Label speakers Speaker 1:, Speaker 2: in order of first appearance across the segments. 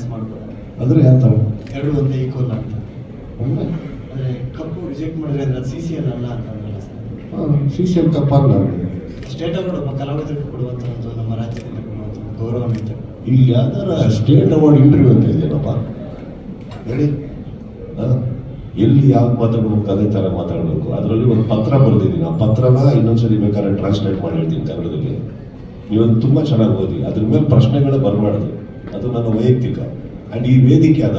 Speaker 1: Dance ಮಾಡ್ಬೋದು
Speaker 2: ಅಂದ್ರೆ ಯಾವ ಥರ
Speaker 1: ಎರಡು ಒಂದೇ ಈಕ್ವಲ್ ಆಗ್ತದೆ.
Speaker 2: ಅಂದರೆ
Speaker 1: ಅಂದ್ರೆ ಕಪ್ಪು ರಿಜೆಕ್ಟ್ ಮಾಡಿದ್ರೆ ಅದು ಸಿ ಸಿ ಅಲ್ಲ ಅಂತ ಅಂದ್ರಲ್ಲ ಸರ್.
Speaker 2: ಸಿ ಸಿ ಎಲ್ ಕಪ್ ಅಲ್ಲ
Speaker 1: ಸ್ಟೇಟ್ ಅವಾರ್ಡ್ ಒಬ್ಬ ಕಲಾವಿದರಿಗೆ ನಮ್ಮ ರಾಜ್ಯದಲ್ಲಿ ಗೌರವ ಗೌರವಾನ್ವಿತ
Speaker 2: ಇಲ್ಲಿ ಯಾವ್ದಾರ ಸ್ಟೇಟ್ ಅವಾರ್ಡ್ ಇಂಟರ್ವ್ಯೂ ಅಂತ ಇದೆಯಲ್ಲಪ್ಪ ಹೇಳಿ? ಎಲ್ಲಿ ಯಾವ ಮಾತಾಡ್ಬೇಕು ಅದೇ ಥರ ಮಾತಾಡಬೇಕು. ಅದರಲ್ಲಿ ಒಂದು ಪತ್ರ ಬರೆದಿದ್ದೀನಿ. ಆ ಪತ್ರನ ಇನ್ನೊಂದ್ಸರಿ ಬೇಕಾದ್ರೆ ಟ್ರಾನ್ಸ್ಲೇಟ್ ಮಾಡಿ ಹೇಳ್ತೀನಿ ಕನ್ನಡದಲ್ಲಿ. ನೀವೊಂದು ತುಂಬ ಚೆನ್ನಾಗಿ ಓದಿ. ಅದ್ರ ಮೇಲೆ ಪ್ರಶ್ನೆಗಳೇ ಬರಬಾರ್ದು. ಅದು ನನ್ನ ವೈಯಕ್ತಿಕ. ಆ್ಯಂಡ್ ಈ ವೇದಿಕೆ ಅದ.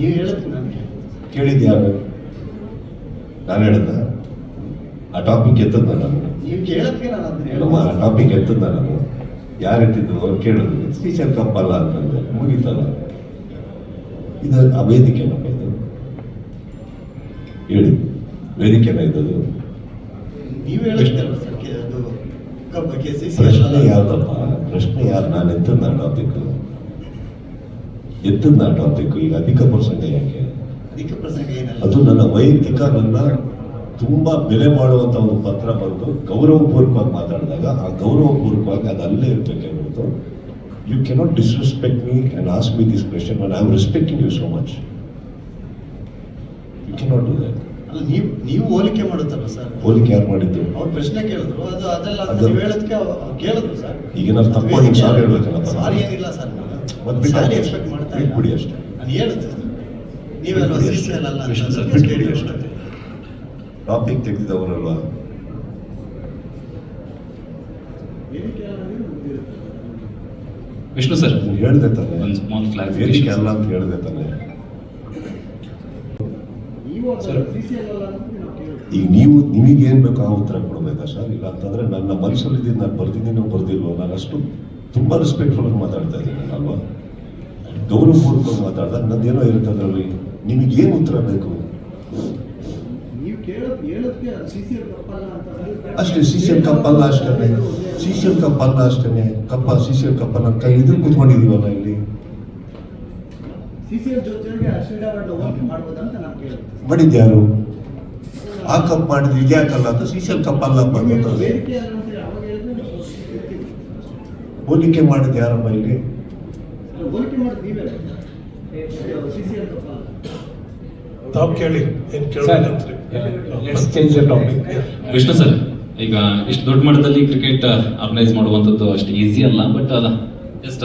Speaker 1: ನೀವು ಹೇಳಿದ್ರಿ ನನಗೆ.
Speaker 2: ಕೇಳಿದ್ದು ಯಾರು ನಾನು ಹೇಳ್ದ? ಆ ಟಾಪಿಕ್ ಎತ್ತದ ನಾನು.
Speaker 1: ನೀವು ಕೇಳಕ್ಕೆ ನಾನು ಅದನ್ನ
Speaker 2: ನಮ್ಮ ಟಾಪಿಕ್ ಎತ್ತದ ನಾನು. ಯಾರು ಎತ್ತಿದ್ದು ಅವ್ರು ಕೇಳಿದ್ರು ಟೀಚರ್ ಕಪ್ಪಲ್ಲ ಅಂತಂದೆ ಮುಗೀತಲ್ಲ. ಇದು ಆ ವೇದಿಕೆ ನಮ್ಮ ಇದು. ಹೇಳಿ. ವೇದಿಕೆನ ಇದ್ದದು
Speaker 1: ನೀವು ಹೇಳಿದ್ರಲ್ಲ
Speaker 2: ಪ್ರಶ್ನೆ ಯಾವ್ದಪ್ಪ? ಪ್ರಶ್ನೆ ಯಾರು? ನಾನು ಎತ್ತದ ಟಾಪಿಕ್ ಎತ್ತದ ಟಾಪಿಕ್ ಈಗ ಅಧಿಕ ಪ್ರಸಂಗ ಯಾಕೆ?
Speaker 1: ಅಧಿಕ ಪ್ರಸಂಗ
Speaker 2: ಅದು ನನ್ನ ವೈಯಕ್ತಿಕ ನನ್ನ ತುಂಬಾ ಬೆಲೆ ಮಾಡುವಂತ ಒಂದು ಪತ್ರ ಬಂತು ಗೌರವಪೂರ್ವಕವಾಗಿ ಮಾತಾಡಿದಾಗ ಆ ಗೌರವಪೂರ್ವಕವಾಗಿ ಅದು ಅಲ್ಲೇ ಇರಬೇಕೆ ಹೊರತು you cannot disrespect me and ask me this question I am respecting you so much you cannot do that
Speaker 1: ನೀವು ನೀವು ಹೋಲಿಕೆ ಮಾಡುತ್ತಲ್ಲ ಸರ್?
Speaker 2: ಹೋಲಿಕೆ ಯಾರು ಮಾಡಿದ್ದು?
Speaker 1: ಅವ್ರು ಪ್ರಶ್ನೆ ಕೇಳಿದ್ರು. ಅದು ಅದೆಲ್ಲ ಅಂತ ನೀವು ಹೇಳೋದಕ್ಕೆ ಅವ್ರು ಕೇಳಿದ್ರು ಸರ್.
Speaker 2: ಈಗ ನಾನು ತಪ್ಪು ಮಾಡಿದ್ದು ಸಾರಿ ಹೇಳ್ಬೇಕಲ್ಲ
Speaker 1: ಸಾರಿ. ಏನಿಲ್ಲ ಸರ್.
Speaker 2: ಒಂದು ಬಿಟ್ಟು
Speaker 1: ಸಾರಿ ಎಕ್ಸ್ಪೆಕ್ಟ್ ಮಾಡ್ತಾ
Speaker 2: ಬಿಟ್ಟು ಬಿಡಿ ಅಷ್ಟೇ.
Speaker 1: ನಾನು ಹೇಳ್ತೀನಿ ನೀವೆಲ್ಲ
Speaker 2: ಸಿಸ್ಟರ್
Speaker 1: ಅಲ್ಲ ಅಂತ
Speaker 2: ಕೃಷ್ಣ ಸರ್,
Speaker 1: ಅದಕ್ಕೆ
Speaker 2: ಬಿಟ್ಟು ಬಿಡಿ
Speaker 1: ಕೇಳಿದ್ರು.
Speaker 2: ಅಷ್ಟೇ. ಟಾಪಿಕ್ ತೆಗೆದಿದ್ದವರಲ್ವಾ.
Speaker 3: ವಿಷ್ಣು ಸರ್
Speaker 2: ಹೇಳಿದೆ ತಾನೆ.
Speaker 3: ಒಂದು ಸ್ಮಾಲ್ ಕ್ಲಾರಿಫಿಕೇಶನ್
Speaker 2: ಅಲ್ಲ ಅಂತ ಹೇಳ್ದೆ ತಾನೆ
Speaker 1: ನೀವು
Speaker 3: ಸರ್.
Speaker 1: ಸಿ ಸಿ ಅಲ್ಲ ಅಂತ ನಾವು ಕೇಳಿದ್ವಿ.
Speaker 2: ಈಗ ನೀವು ನಿಮಗೆ ಏನ್ ಬೇಕೋ ಆ ಉತ್ತರ ಕೊಡಬೇಕಾ ಸರ್? ಇಲ್ಲ ಅಂತಂದ್ರೆ ನನ್ನ ಮನಸ್ಸಲ್ಲಿ ಇದ್ದೀನಿ ನಾನು ಬರ್ದಿದ್ದೀನೋ ಬರ್ದಿಲ್ವೋ? ನಾನು ಅಷ್ಟು ತುಂಬಾ ರೆಸ್ಪೆಕ್ಟ್ಫುಲ್ ಆಗಿ ಮಾತಾಡ್ತಾ ಇದ್ದೀನಿ ಅಲ್ವಾ? ಗೌರವಪೂರ್ವಕವಾಗಿ ಮಾತಾಡ್ದಾಗ ನಂದೇನೋ ಇರುತ್ತೆ ಅದರಲ್ಲಿ ನಿಮಗೆ ಏನು ಉತ್ತರ ಬೇಕು? ಅಷ್ಟೇ ಸಿ ಸಿ ಎಲ್ ಕಪ್ ಅಲ್ಲ ಅಷ್ಟೇ ಸಿ ಸಿ ಎಲ್ ಕಪ್ ಅಲ್ಲ ಅಷ್ಟೇ. ಕಪ್ಪ ಸಿ ಸಿ ಎಲ್ ಕಪ್ ಅಲ್ಲ ಕೈ ಇದ್ರೆ ಕೂತ್ಕೊಂಡಿದೀವಲ್ಲ ಇಲ್ಲಿ
Speaker 1: ಸಿ ಸಿ ಎಲ್ ಜೊತೆಗೆ ಅಶ್ವಿನಿ ಅವಾರ್ಡ್ ಹೋಲಿಕೆ ಮಾಡ್ಬೋದಂತ ನಾನು
Speaker 2: ಮಾಡಿದ್ಯಾರು ಆ ಕಪ್ ಮಾಡಿದ್ರೆ ಇದ್ಯಾಕಲ್ಲ ಅಂತ ಸಿ ಸಿ ಎಲ್ ಕಪ್ ಅಲ್ಲ ಹೋಲಿಕೆ ಮಾಡಿದ್ ಯಾರಮ್ಮ ಇಲ್ಲಿ
Speaker 4: ತಾವು ಕೇಳಿ ಏನು
Speaker 3: ವಿಷ್ಣು ಸರ್ ಈಗ ಇಷ್ಟು ದೊಡ್ಡ ಮಟ್ಟದಲ್ಲಿ ಕ್ರಿಕೆಟ್ ಆರ್ಗನೈಸ್ ಮಾಡುವಂಥದ್ದು ಅಷ್ಟು ಈಸಿ ಅಲ್ಲ ಬಟ್ ಅಲ್ಲ ಜಸ್ಟ್